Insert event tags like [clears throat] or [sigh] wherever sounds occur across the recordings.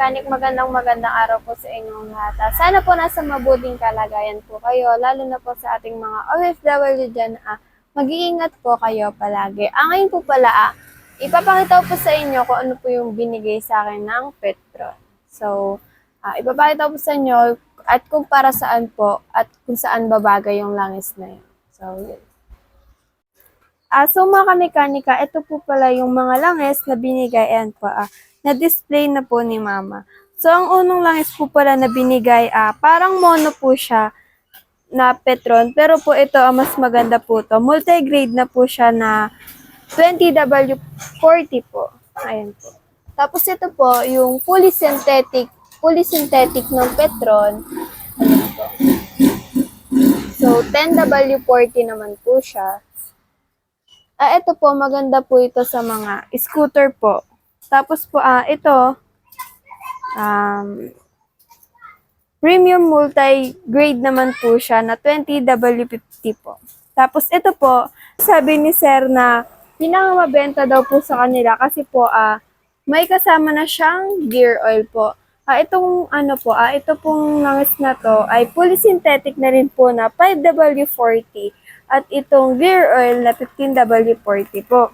kamekanik, magandang magandang araw po sa inyong lahat. Ah, Sana po nasa mabuting kalagayan po kayo, lalo na po sa ating mga OFW dyan. Ah, mag-iingat po kayo palagi. Ah, ngayon po pala, ah, ipapakita po sa inyo kung ano po yung binigay sa akin ng Petro. So, ah, ipapakita po sa inyo at kung para saan po at kung saan babagay yung langis na yun. So, yun. Ah, so mga kamekanika, ito po pala yung mga langis na binigay. Ayan po, ah, na-display na po ni Mama. So, ang unang langis po pala na binigay, ah, parang mono po siya na Petron. Pero po ito, ah, mas maganda po to. Multigrade na po siya na 20W40 po. Ayan po. Tapos ito po, yung fully synthetic, fully synthetic ng Petron. So, 10W40 naman po siya. Ah, ito po, maganda po ito sa mga scooter po. Tapos po, ah, ito, um, premium multi-grade naman po siya na 20W50 po. Tapos ito po, sabi ni Sir na pinakamabenta daw po sa kanila kasi po, ah, may kasama na siyang gear oil po. Ah, itong ano po, ah, ito pong langis na to ay fully synthetic na rin po na 5W40 at itong gear oil na 15W40 po.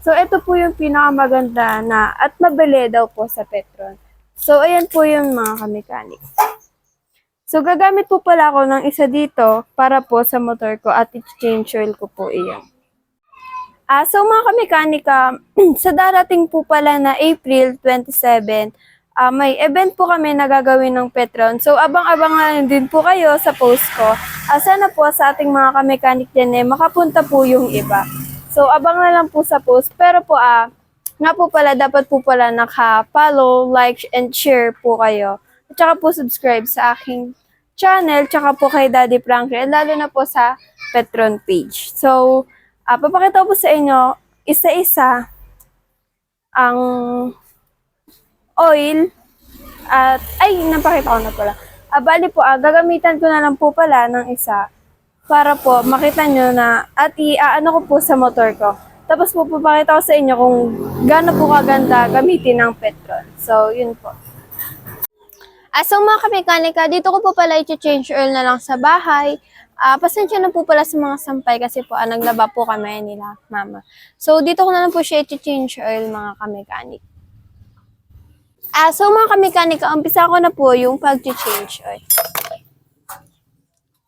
So, ito po yung pinakamaganda na at mabili daw po sa Petron. So, ayan po yung mga kamekanik. So, gagamit po pala ako ng isa dito para po sa motor ko at i-change oil ko po iyan. Ah, so mga kamekanika, [clears throat] sa darating po pala na April 27, ah, may event po kami na gagawin ng Petron. So abang-abangan din po kayo sa post ko. Ah, sana po sa ating mga kamekanik din eh, makapunta po yung iba. So abang na lang po sa post. Pero po ah, nga po pala, dapat po pala naka-follow, like, and share po kayo. At saka po subscribe sa aking channel, tsaka po kay Daddy Frankie, lalo na po sa Petron page. So, Ah, papakita po sa inyo, isa-isa ang oil at ay napakita ko na pala. Ah, bali po, ah, gagamitan ko na lang po pala ng isa para po makita nyo na at i-ano ko po sa motor ko. Tapos po papakita ko sa inyo kung gaano po kaganda gamitin ng petrol. So, yun po. Ah, so mga kamekanika, dito ko po pala i-change oil na lang sa bahay. Ah, pasensya na po pala sa mga sampay kasi po ah, naglaba po kami nila, mama. So, dito ko na lang po siya i-change oil mga kamekanik. Ah, so mga kamekanika, umpisa ko na po yung pag-change oil.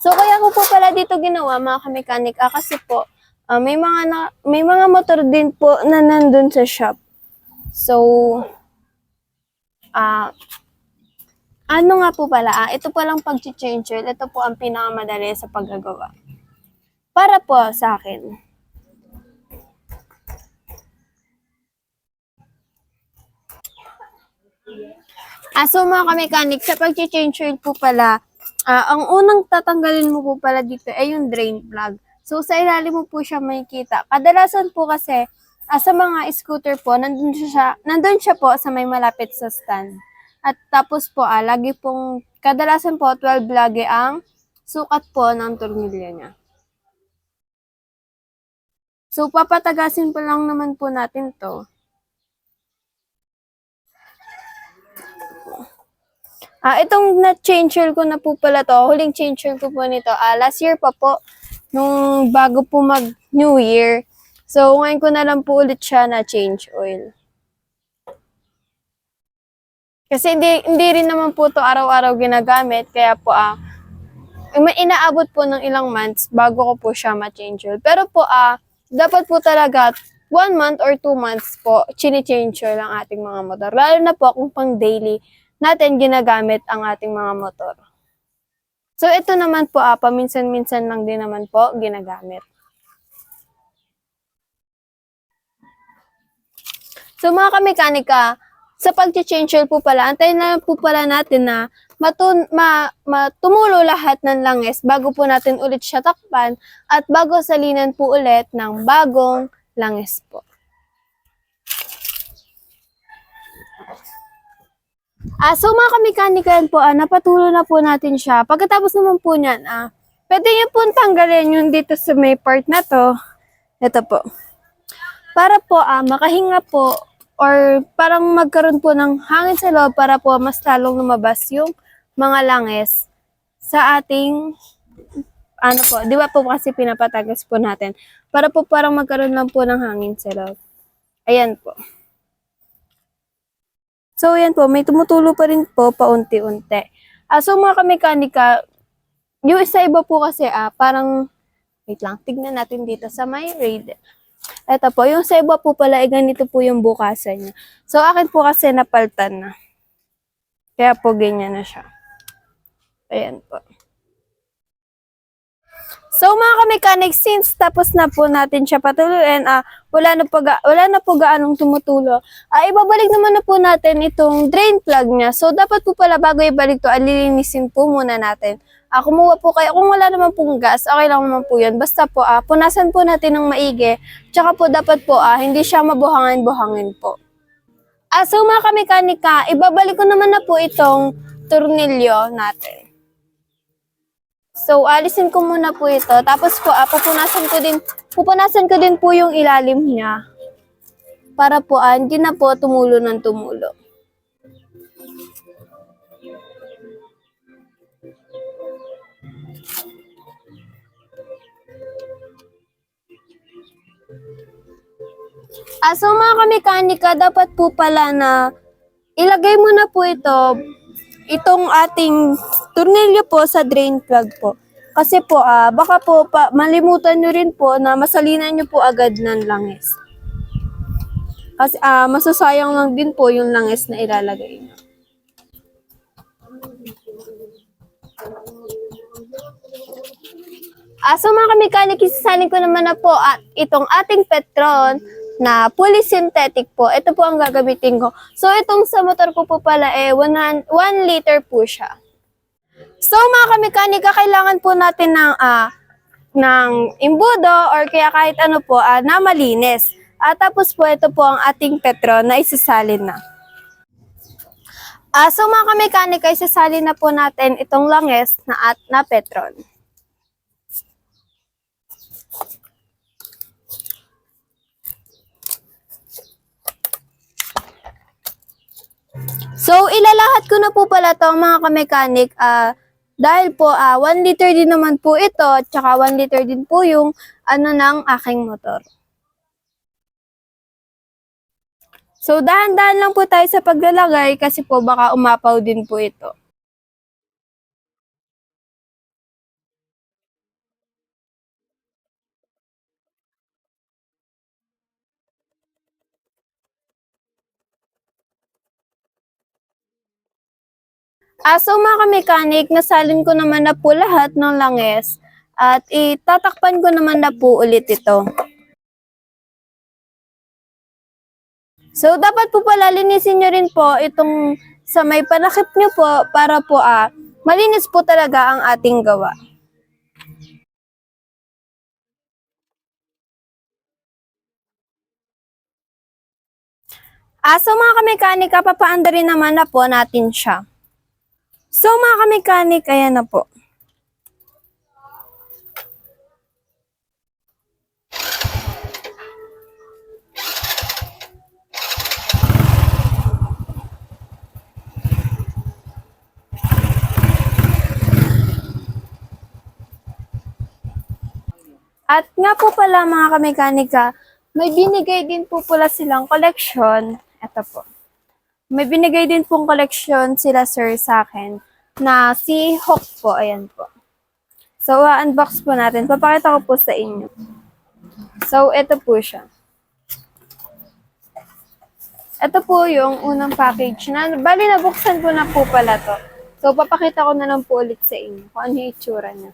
So, kaya ko po pala dito ginawa mga kamekanik ah, kasi po, ah, may mga na, may mga motor din po na nandun sa shop. So, ah, ano nga po pala, ah, ito po lang pag-change oil, ito po ang pinakamadali sa paggagawa. Para po sa akin. Ah, so mga kamekanik, sa pag-change oil po pala, ah, ang unang tatanggalin mo po pala dito ay yung drain plug. So sa ilalim mo po siya makikita. Kadalasan po kasi, ah, sa mga scooter po, nandun siya, nandun siya po sa may malapit sa stand. At tapos po, ah, lagi pong, kadalasan po, 12 lagi ang sukat po ng tornilyo niya. So, papatagasin pa lang naman po natin to. Ah, itong na-change oil ko na po pala to, huling change oil ko po nito, ah, last year pa po, nung bago po mag New Year. So, ngayon ko na lang po ulit siya na change oil. Kasi hindi, hindi rin naman po to araw-araw ginagamit. Kaya po, ah, inaabot po ng ilang months bago ko po siya ma-change oil. Pero po, ah, dapat po talaga one month or two months po, chini-change oil ang ating mga motor. Lalo na po kung pang daily natin ginagamit ang ating mga motor. So, ito naman po, ah, paminsan-minsan lang din naman po ginagamit. So, mga kamekanika, sa pag-change oil po pala, antayin na po pala natin na matun ma, matumulo lahat ng langis bago po natin ulit siya takpan at bago salinan po ulit ng bagong langis po. Ah, so mga kamekanikan po, ah, napatulo na po natin siya. Pagkatapos naman po niyan, ah, pwede niyo po tanggalin yung dito sa may part na to. Ito po. Para po ah, makahinga po or parang magkaroon po ng hangin sa loob para po mas lalong lumabas yung mga langis sa ating ano po, di ba po kasi pinapatagas po natin para po parang magkaroon lang po ng hangin sa loob. Ayan po. So, ayan po, may tumutulo pa rin po paunti-unti. Ah, so, mga kamekanika, yung isa iba po kasi, ah, parang, wait lang, tignan natin dito sa my raid. Ito po, yung sa iba po pala, eh, ganito po yung bukasan niya. So, akin po kasi napaltan na. Kaya po, ganyan na siya. Ayan po. So mga ka-mechanic, since tapos na po natin siya patuluin, ah, wala na po, ga- wala na po gaanong tumutulo, ah, ibabalik naman na po natin itong drain plug niya. So dapat po pala bago ibalik to, alilinisin po muna natin. Ah, kumuha po kayo, kung wala naman pong gas, okay lang naman po yun. Basta po, ah, punasan po natin ng maigi. Tsaka po dapat po, ah, hindi siya mabuhangin-buhangin po. Ah, so mga ka-mekanika, ibabalik ko naman na po itong tornilyo natin. So, alisin ko muna po ito. Tapos po, ah, pupunasan ko din, pupunasan ko din po yung ilalim niya. Para po, ah, hindi na po tumulo ng tumulo. Ah, so mga kamekanika, dapat po pala na ilagay mo na po ito, itong ating tornilyo po sa drain plug po. Kasi po, ah, baka po pa, malimutan nyo rin po na masalinan nyo po agad ng langis. Kasi ah, masasayang lang din po yung langis na ilalagay nyo. Ah, so mga kamekanik, isasalin ko naman na po at itong ating Petron na fully synthetic po. Ito po ang gagamitin ko. So itong sa motor ko po pala eh 1 liter po siya. So mga kamekanika, kailangan po natin ng ah ng imbudo or kaya kahit ano po ah, na malinis. At tapos po ito po ang ating Petron na isasalin na. Ah, so mga kamekanika, isasalin na po natin itong langis na at na Petron. So, ilalahat ko na po pala to mga kamekanik. ah dahil po, ah 1 liter din naman po ito, at saka 1 liter din po yung ano ng aking motor. So, dahan-dahan lang po tayo sa paglalagay kasi po baka umapaw din po ito. Ah, so mga kamekanik, nasalin ko naman na po lahat ng langis at itatakpan ko naman na po ulit ito. So, dapat po pala linisin nyo rin po itong sa may panakip nyo po para po ah, malinis po talaga ang ating gawa. Ah, so mga kamekanika, papaanda rin naman na po natin siya. So mga kamekanik, ayan na po. At nga po pala mga kamekanika, may binigay din po pala silang collection. Ito po. May binigay din pong collection sila sir sa akin na si Hawk po. Ayan po. So, unbox po natin. Papakita ko po sa inyo. So, ito po siya. Ito po yung unang package na, bali nabuksan ko na po pala to. So, papakita ko na lang po ulit sa inyo kung ano yung itsura niya.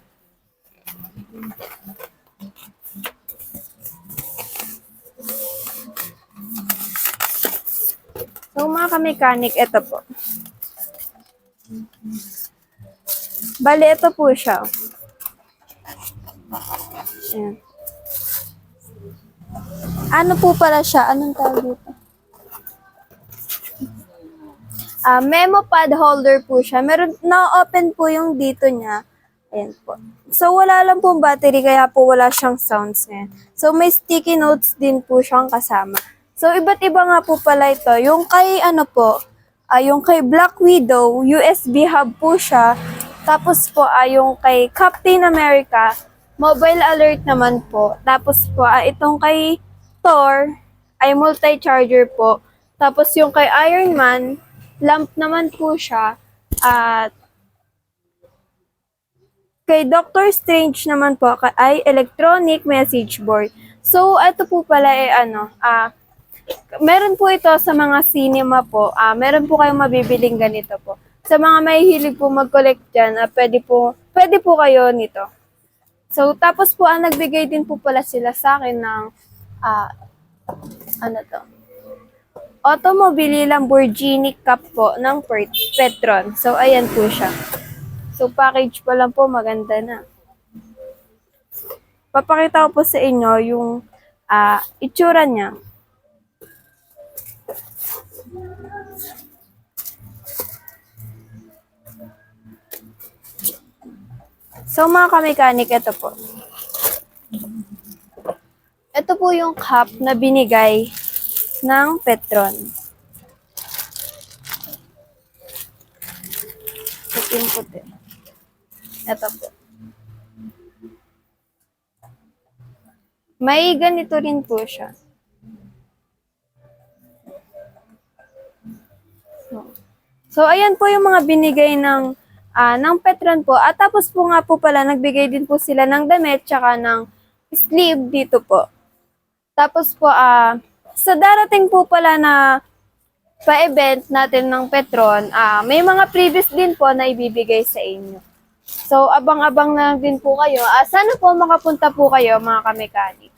So, mga ka-mechanic, ito po. Bali, ito po siya. Ayan. Ano po pala siya? Anong tawag dito? Ah, memo pad holder po siya. Meron, na-open po yung dito niya. Ayan po. So, wala lang pong battery, kaya po wala siyang sounds ngayon. So, may sticky notes din po siyang kasama. So, iba't iba nga po pala ito. Yung kay ano po, ah, yung kay Black Widow, USB hub po siya. Tapos po, ah, yung kay Captain America, mobile alert naman po. Tapos po, ah, itong kay Thor, ay multi-charger po. Tapos yung kay Iron Man, lamp naman po siya. At kay Doctor Strange naman po ay electronic message board. So, ito po pala ay ano, ah, meron po ito sa mga cinema po. Ah, meron po kayong mabibiling ganito po. Sa mga mahihilig po mag-collect dyan, ah, pwede po, pwede po kayo nito. So, tapos po, ah, nagbigay din po pala sila sa akin ng, ah, ano to? Automobile Lamborghini Cup po ng Petron. So, ayan po siya. So, package pa lang po, maganda na. Papakita ko po sa inyo yung ah, itsura niya. So, mga kamekanik, ito po. Ito po yung cup na binigay ng Petron. Puting-puti. Ito po. May ganito rin po siya. So, ayan po yung mga binigay ng ah, ng Petron po. At tapos po nga po pala, nagbigay din po sila ng damit tsaka ng sleeve dito po. Tapos po, ah, sa darating po pala na pa-event natin ng Petron, ah, may mga previous din po na ibibigay sa inyo. So, abang-abang na lang din po kayo. Ah, sana po makapunta po kayo, mga kamekanik.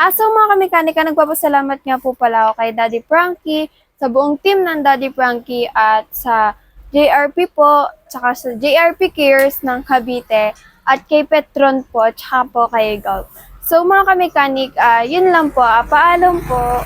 Ah, so mga kamekanika, nagpapasalamat nga po pala ako kay Daddy Frankie, sa buong team ng Daddy Frankie at sa JRP po, tsaka sa JRP Cares ng Cavite, at kay Petron po, tsaka po kay Gulf. So mga kamekanik, ah, yun lang po. Ah, paalam po.